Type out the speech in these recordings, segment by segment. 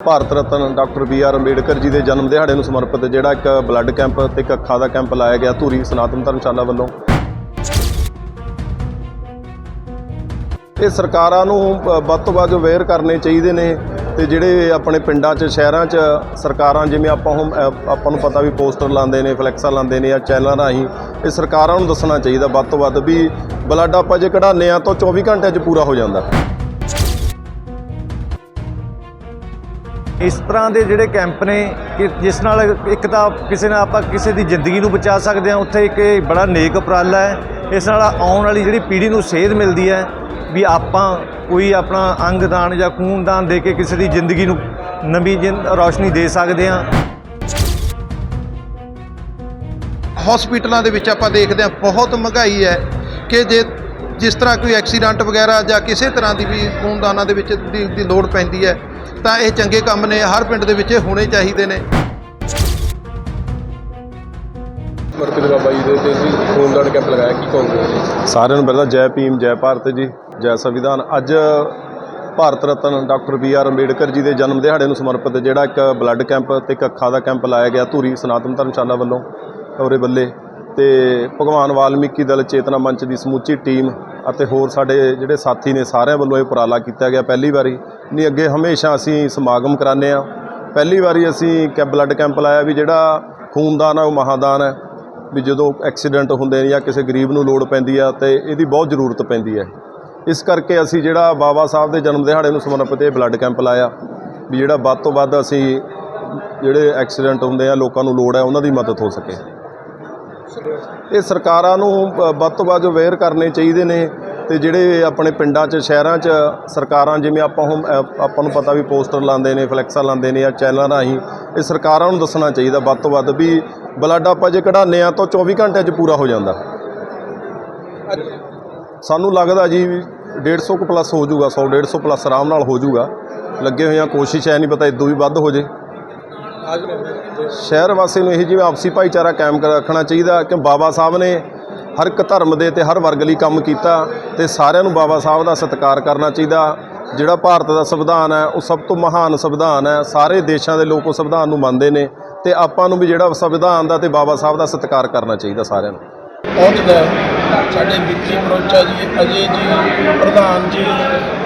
Bharat Ratna doctor B R Ambedkar ji ਦੇ ਜਨਮ ਦਿਹਾੜੇ ਨੂੰ ਸਮਰਪਿਤ ਜਿਹੜਾ ਇੱਕ ਬਲੱਡ ਕੈਂਪ ਤੇ ਇੱਕ ਅੱਖਾਂ ਦਾ ਕੈਂਪ ਲਾਇਆ ਗਿਆ ਧੂਰੀ ਸਨਾਤਨ ਧਰਮਸ਼ਾਲਾ ਵੱਲੋਂ। ਇਹ ਸਰਕਾਰਾਂ ਨੂੰ ਵੱਧ ਤੋਂ ਵੱਧ ਅਵੇਅਰ ਕਰਨੇ ਚਾਹੀਦੇ ਨੇ ਤੇ ਜਿਹੜੇ ਆਪਣੇ ਪਿੰਡਾਂ 'ਚ, ਸ਼ਹਿਰਾਂ 'ਚ ਸਰਕਾਰਾਂ, ਜਿਵੇਂ ਆਪਾਂ ਹੁਣ ਆਪਾਂ ਨੂੰ ਪਤਾ ਵੀ ਪੋਸਟਰ ਲਾਉਂਦੇ ਨੇ, ਫਲੈਕਸਾਂ ਲਾਉਂਦੇ ਨੇ ਜਾਂ ਚੈਨਲਾਂ ਰਾਹੀਂ, ਇਹ ਸਰਕਾਰਾਂ ਨੂੰ ਦੱਸਣਾ ਚਾਹੀਦਾ ਵੱਧ ਤੋਂ ਵੱਧ ਵੀ ਬਲੱਡ ਆਪਾਂ ਜੇ ਕਢਾਉਂਦੇ ਆ ਤਾਂ 24 ਘੰਟਿਆਂ 'ਚ ਪੂਰਾ ਹੋ ਜਾਂਦਾ। ਇਸ ਤਰ੍ਹਾਂ ਦੇ ਜਿਹੜੇ ਕੈਂਪ ਨੇ ਕਿ ਜਿਸ ਨਾਲ ਇੱਕ ਤਾਂ ਕਿਸੇ ਨਾਲ ਆਪਾਂ ਕਿਸੇ ਦੀ ਜ਼ਿੰਦਗੀ ਨੂੰ ਬਚਾ ਸਕਦੇ ਹਾਂ, ਉੱਥੇ ਇੱਕ ਇਹ ਬੜਾ ਨੇਕ ਉਪਰਾਲਾ ਹੈ। ਇਸ ਨਾਲ ਆਉਣ ਵਾਲੀ ਜਿਹੜੀ ਪੀੜ੍ਹੀ ਨੂੰ ਸੇਧ ਮਿਲਦੀ ਹੈ ਵੀ ਆਪਾਂ ਕੋਈ ਆਪਣਾ ਅੰਗ ਦਾਨ ਜਾਂ ਖੂਨ ਦਾਨ ਦੇ ਕੇ ਕਿਸੇ ਦੀ ਜ਼ਿੰਦਗੀ ਨੂੰ ਨਵੀਂ ਜਿੰਦ ਰੌਸ਼ਨੀ ਦੇ ਸਕਦੇ ਹਾਂ। ਹਸਪੀਟਲਾਂ ਦੇ ਵਿੱਚ ਆਪਾਂ ਦੇਖਦੇ ਹਾਂ, ਬਹੁਤ ਮਹਿੰਗਾਈ ਹੈ ਕਿ ਜੇ ਜਿਸ ਤਰ੍ਹਾਂ ਕੋਈ ਐਕਸੀਡੈਂਟ ਵਗੈਰਾ ਜਾਂ ਕਿਸੇ ਤਰ੍ਹਾਂ ਦੀ ਵੀ ਖੂਨਦਾਨਾਂ ਦੇ ਵਿੱਚ ਦੀ ਲੋੜ ਪੈਂਦੀ ਹੈ ਤਾਂ ਇਹ ਚੰਗੇ ਕੰਮ ਨੇ ਹਰ ਪਿੰਡ ਦੇ ਵਿੱਚ ਇਹ ਹੋਣੇ ਚਾਹੀਦੇ ਨੇ। ਸਮਰਪਿਤ ਬਾਬਾ ਜੀ ਦੇ ਤੇ ਜੀ ਖੂਨਦਾਨ ਕੈਂਪ ਲਗਾਇਆ ਕੀ ਕਹੋਗੇ? ਜੀ ਸਾਰਿਆਂ ਨੂੰ ਪਹਿਲਾਂ ਜੈ ਭੀਮ ਜੈ ਭਾਰਤ ਜੀ ਜੈ ਸੰਵਿਧਾਨ। ਅੱਜ Bharat Ratna doctor B R Ambedkar ji ਦੇ ਜਨਮ ਦਿਹਾੜੇ ਨੂੰ ਸਮਰਪਿਤ ਜਿਹੜਾ ਇੱਕ ਬਲੱਡ ਕੈਂਪ ਤੇ ਇੱਕ ਅੱਖਾਂ ਦਾ ਕੈਂਪ ਲਾਇਆ ਗਿਆ ਧੂਰੀ ਸਨਾਤਨ ਧਰਮਸ਼ਾਲਾ ਵੱਲੋਂ ਔਰੇ ਬੱਲੇ। ਤੇ ਭਗਵਾਨ ਵਾਲਮੀਕੀ ਦਲ ਚੇਤਨਾ ਮੰਚ ਦੀ ਸਮੁੱਚੀ ਟੀਮ ਅਤੇ ਹੋਰ ਸਾਡੇ ਜਿਹੜੇ ਸਾਥੀ ਨੇ ਸਾਰਿਆਂ ਵੱਲੋਂ ਇਹ ਉਪਰਾਲਾ ਕੀਤਾ ਗਿਆ ਪਹਿਲੀ ਵਾਰੀ। ਨਹੀਂ, ਅੱਗੇ ਹਮੇਸ਼ਾ ਅਸੀਂ ਸਮਾਗਮ ਕਰਾਉਂਦੇ ਆ ਪਹਿਲੀ ਵਾਰੀ ਅਸੀਂ ਕੈ, ਬਲੱਡ ਕੈਂਪ ਲਾਇਆ ਵੀ ਜਿਹੜਾ ਖੂਨਦਾਨ ਹੈ ਉਹ ਮਹਾਦਾਨ ਹੈ। ਵੀ ਜਦੋਂ ਐਕਸੀਡੈਂਟ ਹੁੰਦੇ ਨੇ ਜਾਂ ਕਿਸੇ ਗਰੀਬ ਨੂੰ ਲੋੜ ਪੈਂਦੀ ਆ ਤੇ ਇਹਦੀ ਬਹੁਤ ਜ਼ਰੂਰਤ ਪੈਂਦੀ ਹੈ। ਇਸ ਕਰਕੇ ਅਸੀਂ ਜਿਹੜਾ ਬਾਬਾ ਸਾਹਿਬ ਦੇ ਜਨਮ ਦਿਹਾੜੇ ਨੂੰ ਸਮਰਪਿਤ ਇਹ ਬਲੱਡ ਕੈਂਪ ਲਾਇਆ। ਵੀ ਜਿਹੜਾ ਵੱਧ ਤੋਂ ਵੱਧ ਅਸੀਂ ਜਿਹੜੇ ਐਕਸੀਡੈਂਟ ਹੁੰਦੇ ਆ, ਲੋਕਾਂ ਨੂੰ ਲੋੜ ਹੈ, ਉਹਨਾਂ ਦੀ ਮਦਦ ਹੋ ਸਕੇ। ਇਹ ਸਰਕਾਰਾਂ ਨੂੰ ਵੱਧ ਤੋਂ ਵੱਧ ਅਵੇਅਰ ਕਰਨੇ ਚਾਹੀਦੇ ਨੇ ਤੇ ਜਿਹੜੇ ਆਪਣੇ ਪਿੰਡਾਂ 'ਚ, ਸ਼ਹਿਰਾਂ 'ਚ ਸਰਕਾਰਾਂ, ਜਿਵੇਂ ਆਪਾਂ ਹੁਣ ਆਪਾਂ ਨੂੰ ਪਤਾ ਵੀ ਪੋਸਟਰ ਲਾਉਂਦੇ ਨੇ, ਫਲੈਕਸਾਂ ਲਾਉਂਦੇ ਨੇ ਜਾਂ ਚੈਨਲਾਂ ਰਾਹੀਂ, ਇਹ ਸਰਕਾਰਾਂ ਨੂੰ ਦੱਸਣਾ ਚਾਹੀਦਾ ਵੱਧ ਤੋਂ ਵੱਧ ਵੀ ਬਲੱਡ ਆਪਾਂ ਜੇ ਕਢਾਉਂਦੇ ਆ ਤਾਂ 24 ਘੰਟਿਆਂ 'ਚ ਪੂਰਾ ਹੋ ਜਾਂਦਾ। ਸਾਨੂੰ ਲੱਗਦਾ ਜੀ 150 ਕੁ ਪਲੱਸ ਹੋ ਜਾਊਗਾ 100 150 ਪਲੱਸ ਆਰਾਮ ਨਾਲ ਹੋ ਜਾਊਗਾ। ਲੱਗੇ ਹੋਏ ਆ ਕੋਸ਼ਿਸ਼ ਹੈ, ਨਹੀਂ ਪਤਾ ਇਦੋਂ ਵੀ ਵੱਧ ਹੋ ਜੇ। ਸ਼ਹਿਰ ਵਾਸੀ ਨੂੰ ਇਹ ਜਿਵੇਂ ਆਪਸੀ ਭਾਈਚਾਰਾ ਕਾਇਮ ਰੱਖਣਾ ਚਾਹੀਦਾ ਕਿ ਬਾਬਾ ਸਾਹਿਬ ਨੇ ਹਰ ਇੱਕ ਧਰਮ ਦੇ ਤੇ ਹਰ ਵਰਗ ਲਈ ਕੰਮ ਕੀਤਾ ਤੇ ਸਾਰਿਆਂ ਨੂੰ ਬਾਬਾ ਸਾਹਿਬ ਦਾ ਸਤਿਕਾਰ ਕਰਨਾ ਚਾਹੀਦਾ। ਜਿਹੜਾ ਭਾਰਤ ਦਾ ਸੰਵਿਧਾਨ ਹੈ, ਉਹ ਸਭ ਤੋਂ ਮਹਾਨ ਸੰਵਿਧਾਨ ਹੈ। ਸਾਰੇ ਦੇਸ਼ਾਂ ਦੇ ਲੋਕ ਉਹ ਸੰਵਿਧਾਨ ਨੂੰ ਮੰਨਦੇ ਨੇ ਤੇ ਆਪਾਂ ਨੂੰ ਵੀ ਜਿਹੜਾ ਸੰਵਿਧਾਨ ਦਾ ਤੇ ਬਾਬਾ ਸਾਹਿਬ ਦਾ ਸਤਿਕਾਰ ਕਰਨਾ ਚਾਹੀਦਾ ਸਾਰਿਆਂ ਨੂੰ। ਪਹੁੰਚਦਾ ਸਾਡੇ ਵਿੱਕੀ ਮਰੋਚਾ ਜੀ, ਅਜੇ ਜੀ, ਪ੍ਰਧਾਨ ਜੀ,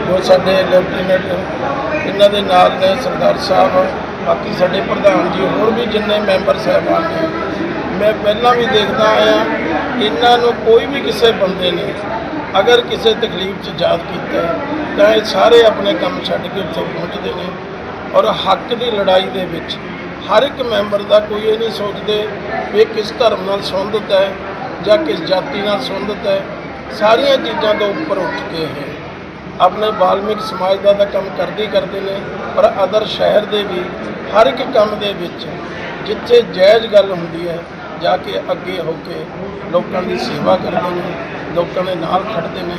ਜੋ ਸਾਡੇ ਲੈਫਟੀਨੈਂਟ ਇਹਨਾਂ ਦੇ ਨਾਲ ਨੇ ਸਰਦਾਰ ਸਾਹਿਬ। ਬਾਕੀ ਸਾਡੇ ਪ੍ਰਧਾਨ ਜੀ ਹੋਰ ਵੀ ਜਿੰਨੇ ਮੈਂਬਰ ਸਾਹਿਬਾਨ ਨੇ, ਮੈਂ ਪਹਿਲਾਂ ਵੀ ਦੇਖਦਾ ਆਇਆ, ਇਹਨਾਂ ਨੂੰ ਕੋਈ ਵੀ ਕਿਸੇ ਬੰਦੇ ਨੇ ਅਗਰ ਕਿਸੇ ਤਕਲੀਫ 'ਚ ਯਾਦ ਕੀਤਾ ਤਾਂ ਇਹ ਸਾਰੇ ਆਪਣੇ ਕੰਮ ਛੱਡ ਕੇ ਉੱਥੇ ਪਹੁੰਚਦੇ ਨੇ ਔਰ ਹੱਕ ਦੀ ਲੜਾਈ ਦੇ ਵਿੱਚ ਹਰ ਇੱਕ ਮੈਂਬਰ ਦਾ ਕੋਈ ਇਹ ਨਹੀਂ ਸੋਚਦੇ ਵੀ ਇਹ ਕਿਸ ਧਰਮ ਨਾਲ ਸੰਬੰਧਿਤ ਹੈ ਜਾਂ ਕਿਸ ਜਾਤੀ ਨਾਲ ਸੰਬੰਧਿਤ ਹੈ, ਸਾਰੀਆਂ ਚੀਜ਼ਾਂ ਤੋਂ ਉੱਪਰ ਉੱਠ ਕੇ ਹੈ ਆਪਣੇ ਬਾਲਮਿਕ ਸਮਾਜ ਦਾ ਤਾਂ ਕੰਮ ਕਰਦੇ ਕਰਦੇ ਨੇ, ਪਰ ਅਦਰ ਸ਼ਹਿਰ ਦੇ ਵੀ ਹਰ ਇੱਕ ਕੰਮ ਦੇ ਵਿੱਚ ਜਿੱਥੇ ਜਾਇਜ਼ ਗੱਲ ਹੁੰਦੀ ਹੈ, ਜਾ ਕੇ ਅੱਗੇ ਹੋ ਕੇ ਲੋਕਾਂ ਦੀ ਸੇਵਾ ਕਰਦੇ ਨੇ, ਲੋਕਾਂ ਦੇ ਨਾਲ ਖੜਦੇ ਨੇ,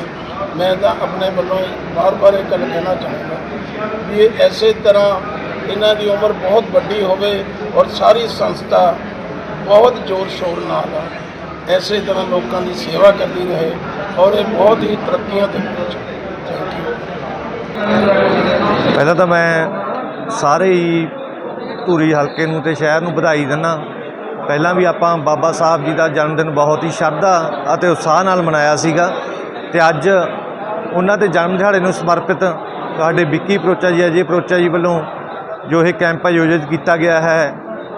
ਮੈਂ ਤਾਂ ਆਪਣੇ ਵੱਲੋਂ ਬਾਰ-ਬਾਰ ਇਹ ਗੱਲ ਕਹਿਣਾ ਚਾਹੁੰਦਾ ਵੀ ਇਹ ਐਸੇ ਤਰ੍ਹਾਂ ਇਹਨਾਂ ਦੀ ਉਮਰ ਬਹੁਤ ਵੱਡੀ ਹੋਵੇ ਔਰ ਸਾਰੀ ਸੰਸਥਾ ਬਹੁਤ ਜ਼ੋਰ ਸ਼ੋਰ ਨਾਲ ਐਸੇ ਤਰ੍ਹਾਂ ਲੋਕਾਂ ਦੀ ਸੇਵਾ ਕਰਦੀ ਰਹੇ ਔਰ ਇਹ ਬਹੁਤ ਹੀ ਤਰੱਕੀਆਂ ਤੇ ਪਹੁੰਚੇ ਪਹਿਲਾਂ ਤਾਂ ਮੈਂ ਸਾਰੇ ਹੀ ਧੂਰੀ ਹਲਕੇ ਨੂੰ ਤੇ ਸ਼ਹਿਰ ਨੂੰ ਵਧਾਈ ਦਿੰਦਾ। ਪਹਿਲਾਂ ਵੀ ਆਪਾਂ ਬਾਬਾ ਸਾਹਿਬ ਜੀ ਦਾ ਜਨਮ ਦਿਨ ਬਹੁਤ ਹੀ ਸ਼ਰਧਾ ਅਤੇ ਉਤਸ਼ਾਹ ਨਾਲ ਮਨਾਇਆ ਸੀਗਾ ਤੇ ਅੱਜ ਉਹਨਾਂ ਦੇ ਜਨਮ ਦਿਹਾੜੇ ਨੂੰ ਸਮਰਪਿਤ ਸਾਡੇ ਵਿੱਕੀ ਪ੍ਰੋਚਾ ਜੀ ਅਜੇ ਪ੍ਰੋਚਾ ਜੀ ਵੱਲੋਂ ਜੋ ਇਹ ਕੈਂਪ ਆਯੋਜਿਤ ਕੀਤਾ ਗਿਆ ਹੈ,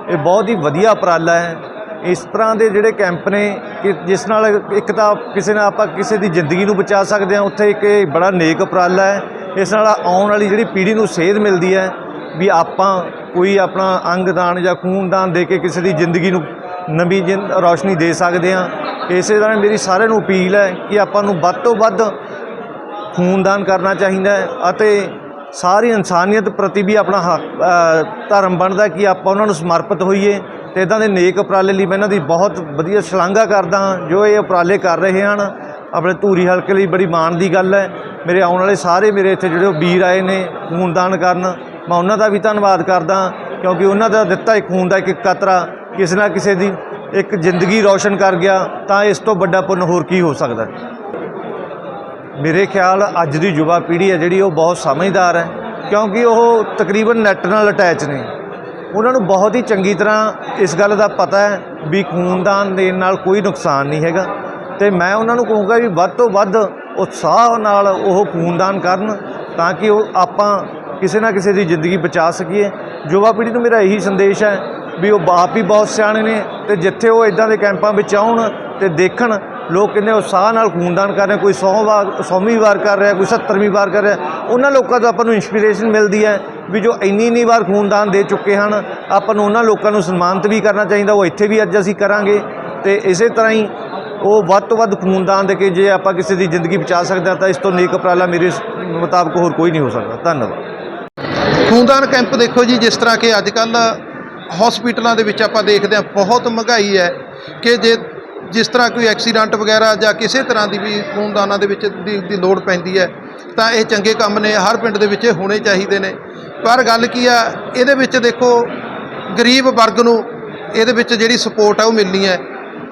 ਇਹ ਬਹੁਤ ਹੀ ਵਧੀਆ ਉਪਰਾਲਾ ਹੈ। ਇਸ ਤਰ੍ਹਾਂ ਦੇ ਜਿਹੜੇ ਕੈਂਪ ਨੇ ਕਿ ਜਿਸ ਨਾਲ ਇੱਕ ਤਾਂ ਕਿਸੇ ਨਾਲ ਆਪਾਂ ਕਿਸੇ ਦੀ ਜ਼ਿੰਦਗੀ ਨੂੰ ਬਚਾ ਸਕਦੇ ਹਾਂ, ਉੱਥੇ ਇੱਕ ਇਹ ਬੜਾ ਨੇਕ ਉਪਰਾਲਾ ਹੈ। ਇਸ ਨਾਲ ਆਉਣ ਵਾਲੀ ਜਿਹੜੀ ਪੀੜ੍ਹੀ ਨੂੰ ਸੇਧ ਮਿਲਦੀ ਹੈ ਵੀ ਆਪਾਂ ਕੋਈ ਆਪਣਾ ਅੰਗ ਦਾਨ ਜਾਂ ਖੂਨ ਦਾਨ ਦੇ ਕੇ ਕਿਸੇ ਦੀ ਜ਼ਿੰਦਗੀ ਨੂੰ ਨਵੀਂ ਜਿੰਦ ਰੌਸ਼ਨੀ ਦੇ ਸਕਦੇ ਹਾਂ। ਇਸੇ ਤਰ੍ਹਾਂ ਮੇਰੀ ਸਾਰਿਆਂ ਨੂੰ ਅਪੀਲ ਹੈ ਕਿ ਆਪਾਂ ਨੂੰ ਵੱਧ ਤੋਂ ਵੱਧ ਖੂਨਦਾਨ ਕਰਨਾ ਚਾਹੀਦਾ ਅਤੇ ਸਾਰੀ ਇਨਸਾਨੀਅਤ ਪ੍ਰਤੀ ਵੀ ਆਪਣਾ ਹੱਕ ਧਰਮ ਬਣਦਾ ਕਿ ਆਪਾਂ ਉਹਨਾਂ ਨੂੰ ਸਮਰਪਿਤ ਹੋਈਏ ਤੇ ਇਦਾਂ ਦੇ ਨੇਕ ਉਪਰਾਲੇ ਲਈ ਮੈਂ ਇਹਨਾਂ ਦੀ ਬਹੁਤ ਵਧੀਆ ਸ਼ਲਾਘਾ ਕਰਦਾ ਹਾਂ, ਜੋ ਇਹ ਉਪਰਾਲੇ ਕਰ ਰਹੇ ਹਨ। ਆਪਣੇ ਧੂਰੀ ਹਲਕੇ ਲਈ ਬੜੀ ਮਾਣ ਦੀ ਗੱਲ ਹੈ। ਮੇਰੇ ਆਉਣ ਵਾਲੇ ਸਾਰੇ ਮੇਰੇ ਇੱਥੇ ਜਿਹੜੇ ਉਹ ਵੀਰ ਆਏ ਨੇ, ਖੂਨਦਾਨ ਕਰਨ। ਮੈਂ ਉਹਨਾਂ ਦਾ ਵੀ ਧੰਨਵਾਦ ਕਰਦਾ, ਕਿਉਂਕਿ ਉਹਨਾਂ ਦਾ ਦਿੱਤਾ ਇੱਕ ਖੂਨ ਦਾ ਇੱਕ ਇੱਕ ਕਤਰਾ, ਕਿਸੇ ਨਾ ਕਿਸੇ ਦੀ ਇੱਕ ਜ਼ਿੰਦਗੀ ਰੌਸ਼ਨ ਕਰ ਗਿਆ, ਤਾਂ ਇਸ ਤੋਂ ਵੱਡਾ ਪੁੰਨ ਹੋਰ ਕੀ ਹੋ ਸਕਦਾ ਮੇਰੇ ਖਿਆਲ ਅੱਜ ਦੀ ਯੁਵਾ ਪੀੜ੍ਹੀ ਹੈ ਜਿਹੜੀ ਉਹ ਬਹੁਤ ਸਮਝਦਾਰ ਹੈ, ਕਿਉਂਕਿ ਉਹ ਤਕਰੀਬਨ ਨੈੱਟ ਨਾਲ ਅਟੈਚ ਨੇ। ਉਹਨਾਂ ਨੂੰ ਬਹੁਤ ਹੀ ਚੰਗੀ ਤਰ੍ਹਾਂ ਇਸ ਗੱਲ ਦਾ ਪਤਾ ਹੈ ਵੀ ਖੂਨਦਾਨ ਦੇਣ ਨਾਲ ਕੋਈ ਨੁਕਸਾਨ ਨਹੀਂ ਹੈਗਾ। ਤੇ ਮੈਂ ਉਹਨਾਂ ਨੂੰ ਕਹੂੰਗਾ ਵੀ ਵੱਧ ਤੋਂ ਵੱਧ ਉਤਸ਼ਾਹ ਨਾਲ ਉਹ ਖੂਨਦਾਨ ਕਰਨ ਤਾਂ ਕਿ ਉਹ ਆਪਾਂ ਕਿਸੇ ਨਾ ਕਿਸੇ ਦੀ ਜ਼ਿੰਦਗੀ ਬਚਾ ਸਕੀਏ। ਯੁਵਾ ਪੀੜ੍ਹੀ ਨੂੰ ਮੇਰਾ ਇਹੀ ਸੰਦੇਸ਼ ਹੈ ਵੀ ਉਹ ਬਾਪ ਹੀ ਬਹੁਤ ਸਿਆਣੇ ਨੇ ਤੇ ਜਿੱਥੇ ਉਹ ਇਦਾਂ ਦੇ ਕੈਂਪਾਂ ਵਿੱਚ ਆਉਣ ਤੇ ਦੇਖਣ, ਲੋਕ ਕਿੰਨੇ ਉਤਸ਼ਾਹ ਨਾਲ ਖੂਨਦਾਨ ਕਰ ਰਹੇ, ਕੋਈ 100 ਵਾਰ 100ਵੀਂ ਵਾਰ ਕਰ ਰਿਹਾ, ਕੋਈ 70ਵੀਂ ਵਾਰ ਕਰ ਰਿਹਾ, ਉਹਨਾਂ ਲੋਕਾਂ ਤੋਂ ਆਪਾਂ ਨੂੰ ਇਨਸਪੀਰੇਸ਼ਨ ਮਿਲਦੀ ਹੈ ਵੀ ਜੋ ਇੰਨੀ ਇੰਨੀ ਵਾਰ ਖੂਨਦਾਨ ਦੇ ਚੁੱਕੇ ਹਨ, ਆਪਾਂ ਨੂੰ ਉਹਨਾਂ ਲੋਕਾਂ ਨੂੰ ਸਨਮਾਨਿਤ ਵੀ ਕਰਨਾ ਚਾਹੀਦਾ, ਉਹ ਇੱਥੇ ਵੀ ਅੱਜ ਅਸੀਂ ਕਰਾਂਗੇ ਤੇ ਇਸੇ ਤਰ੍ਹਾਂ ਹੀ ਉਹ ਵੱਧ ਤੋਂ ਵੱਧ ਖੂਨਦਾਨ ਦੇ ਕੇ ਜੇ ਆਪਾਂ ਕਿਸੇ ਦੀ ਜ਼ਿੰਦਗੀ ਬਚਾ ਸਕਦੇ ਹਾਂ ਤਾਂ ਇਸ ਤੋਂ ਨੇਕ ਉਪਰਾਲਾ ਮੇਰੇ ਸ- ਮੁਤਾਬਕ ਹੋਰ ਕੋਈ ਨਹੀਂ ਹੋ ਸਕਦਾ। ਧੰਨਵਾਦ। ਖੂਨਦਾਨ ਕੈਂਪ ਦੇਖੋ ਜੀ, ਜਿਸ ਤਰ੍ਹਾਂ ਕਿ ਅੱਜ ਕੱਲ ਹਸਪੀਟਲਾਂ ਦੇ ਵਿੱਚ ਆਪਾਂ ਦੇਖਦੇ ਹਾਂ, ਬਹੁਤ ਮਹਿੰਗਾਈ ਹੈ ਕਿ ਜੇ ਜਿਸ ਤਰ੍ਹਾਂ ਕੋਈ ਐਕਸੀਡੈਂਟ ਵਗੈਰਾ ਜਾਂ ਕਿਸੇ ਤਰ੍ਹਾਂ ਦੀ ਵੀ ਖੂਨਦਾਨਾਂ ਦੇ ਵਿੱਚ ਦੀ ਦੀ ਲੋੜ ਪੈਂਦੀ ਹੈ, ਤਾਂ ਇਹ ਚੰਗੇ ਕੰਮ ਨੇ, ਹਰ ਪਿੰਡ ਦੇ ਵਿੱਚ ਇਹ ਹੋਣੇ ਚਾਹੀਦੇ ਨੇ। ਪਰ ਗੱਲ ਕੀ ਆ, ਇਹਦੇ ਵਿੱਚ ਦੇਖੋ, ਗਰੀਬ ਵਰਗ ਨੂੰ ਇਹਦੇ ਵਿੱਚ ਜਿਹੜੀ ਸਪੋਰਟ ਆ ਉਹ ਮਿਲਣੀ ਹੈ।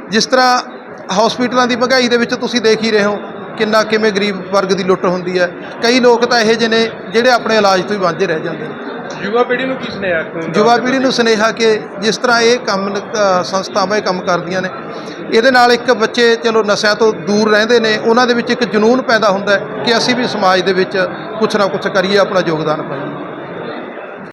ਜਿਸ ਤਰ੍ਹਾਂ ਹਸਪੀਟਲਾਂ ਦੀ ਮਹਿੰਗਾਈ ਦੇ ਵਿੱਚ ਤੁਸੀਂ ਦੇਖ ਹੀ ਰਹੇ ਹੋ ਕਿੰਨਾ ਕਿਵੇਂ ਗਰੀਬ ਵਰਗ ਦੀ ਲੁੱਟ ਹੁੰਦੀ ਹੈ। ਕਈ ਲੋਕ ਤਾਂ ਇਹੋ ਜਿਹੇ ਨੇ ਜਿਹੜੇ ਆਪਣੇ ਇਲਾਜ ਤੋਂ ਹੀ ਵਾਂਝੇ ਰਹਿ ਜਾਂਦੇ ਨੇ। ਯੁਵਾ ਪੀੜ੍ਹੀ ਨੂੰ ਕੀ ਸੁਨੇਹਾ ਯੁਵਾ ਪੀੜ੍ਹੀ ਨੂੰ ਸੁਨੇਹਾ ਕਿ ਜਿਸ ਤਰ੍ਹਾਂ ਇਹ ਕੰਮ ਸੰਸਥਾਵਾਂ ਇਹ ਕੰਮ ਕਰਦੀਆਂ ਨੇ ਇਹਦੇ ਨਾਲ ਇੱਕ ਬੱਚੇ ਚਲੋ ਨਸ਼ਿਆਂ ਤੋਂ ਦੂਰ ਰਹਿੰਦੇ ਨੇ ਉਹਨਾਂ ਦੇ ਵਿੱਚ ਇੱਕ ਜਨੂਨ ਪੈਦਾ ਹੁੰਦਾ ਕਿ ਅਸੀਂ ਵੀ ਸਮਾਜ ਦੇ ਵਿੱਚ ਕੁਛ ਨਾ ਕੁਛ ਕਰੀਏ ਆਪਣਾ ਯੋਗਦਾਨ ਪਾਈਏ।